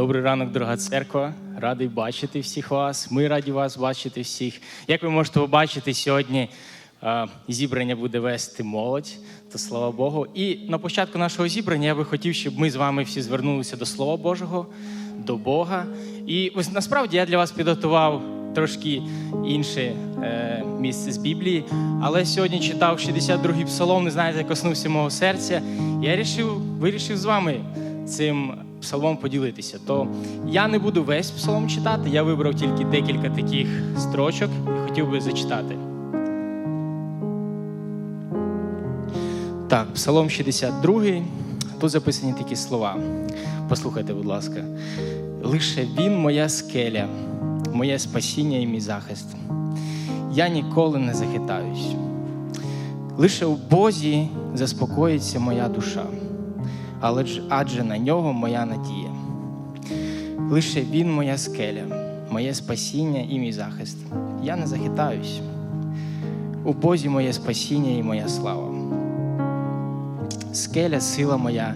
Добрий ранок, дорога церква. Радий бачити всіх вас. Ми раді вас бачити всіх. Як ви можете побачити, сьогодні е, зібрання буде вести молодь, то слава Богу. І на початку нашого зібрання я би хотів, щоб ми з вами всі звернулися до Слова Божого, до Бога. І ось насправді я для вас підготував трошки інше е, місце з Біблії, але сьогодні читав 62-й псалом, не знаєте, коснувся мого серця. Я рішив, вирішив з вами цим псалмом поділитися. То я не буду весь псалом читати, я вибрав тільки декілька таких строчок і хотів би зачитати. Так, псалом 62, тут записані такі слова. Послухайте, будь ласка. Лише він моя скеля, моє спасіння і мій захист. Я ніколи не захитаюсь. Лише у Бозі заспокоїться моя душа, але адже на нього моя надія. Лише він моя скеля, моє спасіння і мій захист. Я не захитаюсь. У Бозі моє спасіння і моя слава. Скеля сила моя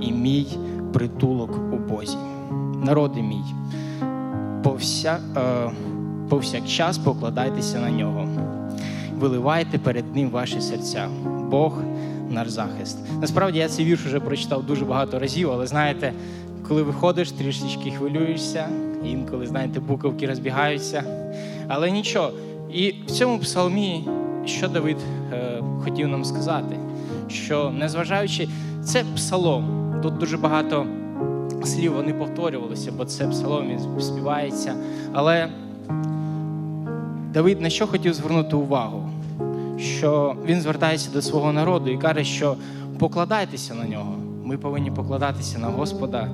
і мій притулок у Бозі. Народи мій, повся, е, повсякчас покладайтеся на нього. Виливайте перед ним ваші серця. Бог наш захист. Насправді я цей вірш вже прочитав дуже багато разів, але знаєте, коли виходиш, трішечки хвилюєшся, інколи, знаєте, буковки розбігаються. Але нічого. І в цьому псалмі, що Давид е, хотів нам сказати, що незважаючи, це псалом, тут дуже багато слів вони повторювалися, бо це псалом співається. Але Давид на що хотів звернути увагу? Що він звертається до свого народу і каже, що покладайтеся на нього. Ми повинні покладатися на Господа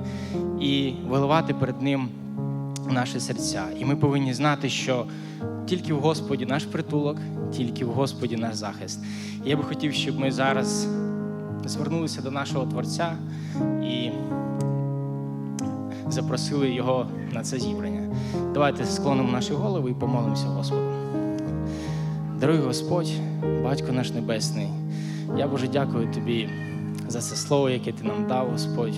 і виливати перед Ним наші серця. І ми повинні знати, що тільки в Господі наш притулок, тільки в Господі наш захист. І я би хотів, щоб ми зараз звернулися до нашого Творця і запросили його на це зібрання. Давайте склонимо наші голови і помолимося Господу. Дорогий Господь, Батько наш Небесний, я Боже дякую Тобі за це слово, яке Ти нам дав, Господь,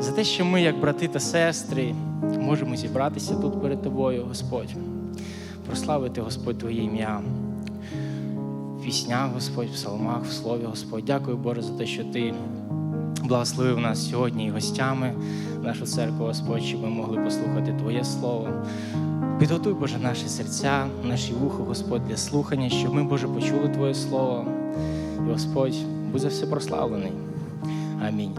за те, що ми, як брати та сестри, можемо зібратися тут перед Тобою, Господь, прославити, Господь, Твоє ім'я. В піснях, Господь, в псалмах, в слові, Господь. Дякую, Боже, за те, що Ти благословив нас сьогодні і гостями нашу церкву, Господь, щоб ми могли послухати Твоє Слово. Підготуй, Боже, наші серця, наші вуха, Господь, для слухання, щоб ми, Боже, почули Твоє Слово. І Господь, будь за все прославлений. Амінь.